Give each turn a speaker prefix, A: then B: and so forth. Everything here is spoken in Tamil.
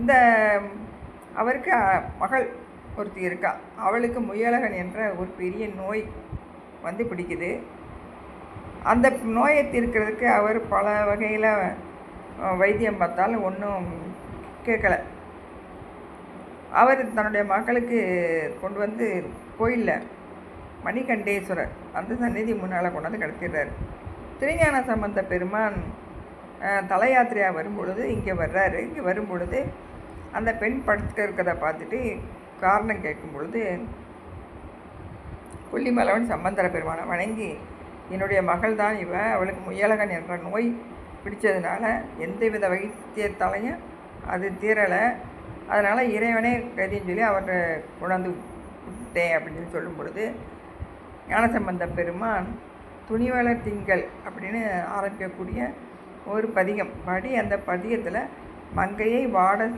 A: இந்த அவருக்கு மகள் ஒருத்தி இருக்கா. அவளுக்கு முயலகன் என்ற ஒரு பெரிய நோய் வந்து பிடிக்குது. அந்த நோயை தீர்க்கிறதுக்கு அவர் பல வகையில் வைத்தியம் பார்த்தாலும் ஒன்றும் கேட்கல. அவர் தன்னுடைய மகளுக்கு கொண்டு வந்து கோயிலில் மணிகண்டேஸ்வரர் அந்த சந்நிதி முன்னால் கொண்டாந்து கடத்திடுறாரு. திருஞான சம்பந்த பெருமான் தலையாத்திரையாக தல யாத்திரையாக வரும்பொழுது இங்கே வர்றாரு. இங்கே வரும்பொழுது அந்த பெண் படுத்துட்டு இருக்கிறத பார்த்துட்டு காரணம் கேட்கும் பொழுது கொல்லிமலவன் சம்பந்தர பெருமானை வணங்கி என்னுடைய மகள் தான் இவ. அவளுக்கு முயலகன் என்ற நோய் பிடிச்சதுனால எந்தவித வைத்தியத்தாலையும் அது தீரலை. அதனால் இறைவனே கதின்னு சொல்லி அவர்கிட்ட கொண்டாந்து விட்டேன் அப்படின்னு சொல்லி சொல்லும் பொழுது ஞானசம்பந்த பெருமான் துணிவளர் திங்கள் அப்படின்னு ஆரம்பிக்கக்கூடிய ஒரு பதிகம். பாடி அந்த பதிகத்தில் மங்கையை வாட